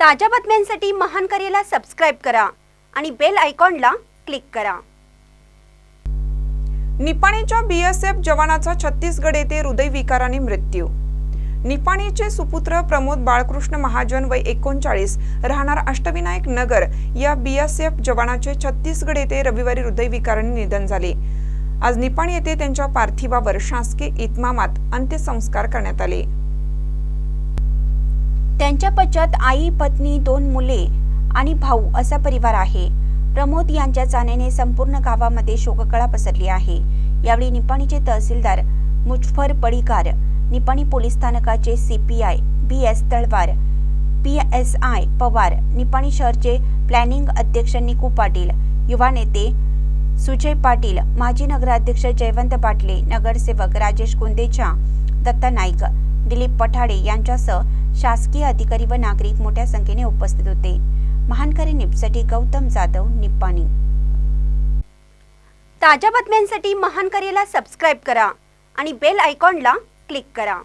ताज्या बातम्यांसाठी महान करेला सबस्क्राईब करा आणि बेल आयकॉनला क्लिक करा. निपाणीच्या बीएसएफ जवानाचा छत्तीसगड येथे हृदयविकाराने मृत्यू. निपाणीचे सुपुत्र प्रमोद बाळकृष्ण महाजन वय एकोणचाळीस राहणार अष्टविनायक नगर या बीएसएफ जवानाचे छत्तीसगड येथे रविवारी हृदयविकाराने निधन झाले. आज निपाणी येथे त्यांच्या पार्थिवावर शासकीय इतमामात अंत्यसंस्कार करण्यात आले. त्यांच्या पश्चात आई पत्नी दोन मुले आणि भाऊ असा परिवार आहे. प्रमोद यांच्या जाण्याने संपूर्ण गावामध्ये शोककळा पसरली आहे. यावेळी निपाणीचे तहसीलदार मुजफर पडीकार निपाणी पोलीस स्थानकाचे C P I B S Talwar P S I Pawar Nipani शहरचे planning अध्यक्ष निकू पाटील युवा नेते सुजय पाटील माजी नगराध्यक्ष जयवंत पाटले नगरसेवक राजेश कुंदेचा दत्ता नाईक दिलीप पठाडे यांच्यासह शासकीय अधिकारी व नागरिक मोठ्या संख्येने उपस्थित होते. महानकरी निपसाठी गौतम जाधव निप्पाणी. ताज्या बातम्यांसाठी महानकरीला सबस्क्राईब करा आणि बेल आयकॉनला क्लिक करा.